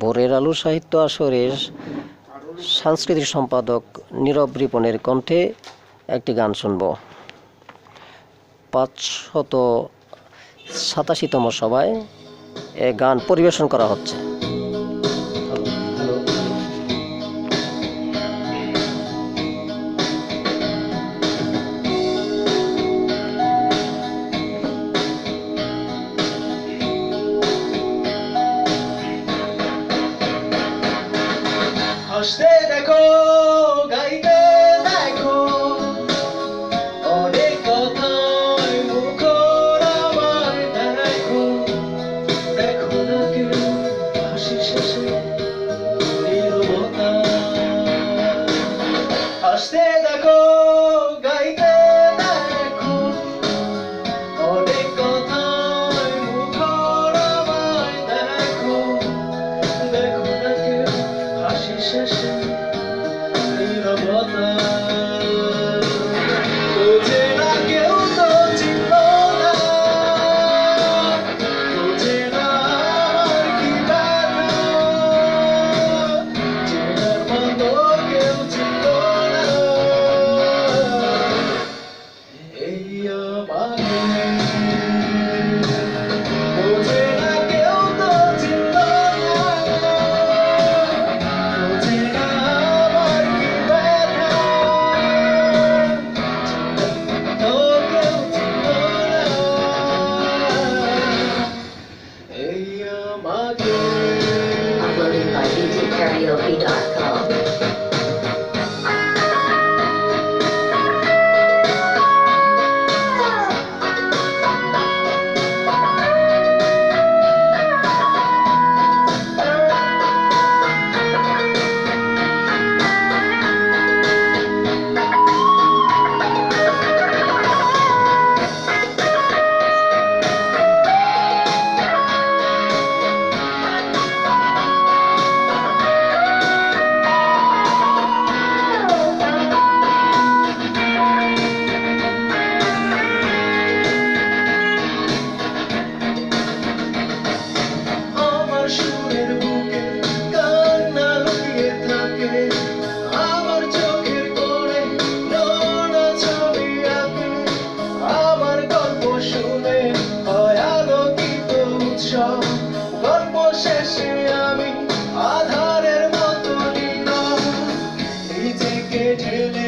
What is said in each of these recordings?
বোরের আলু সাহিত্য আসরের সাংস্কৃতিক সম্পাদক নীরব রিপনের কণ্ঠে একটি গান শুনব। পাঁচশত সাতাশিতম সভায় এ গান পরিবেশন করা হচ্ছে। stay. tell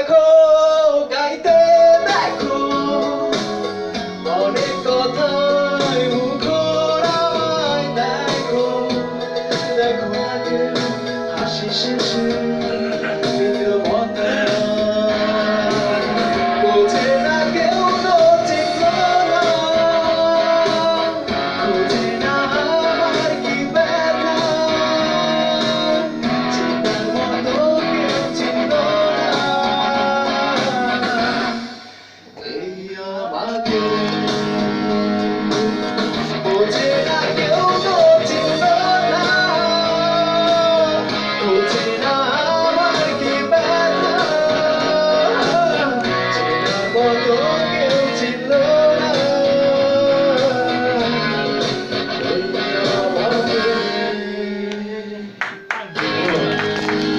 দেখো গাইতে।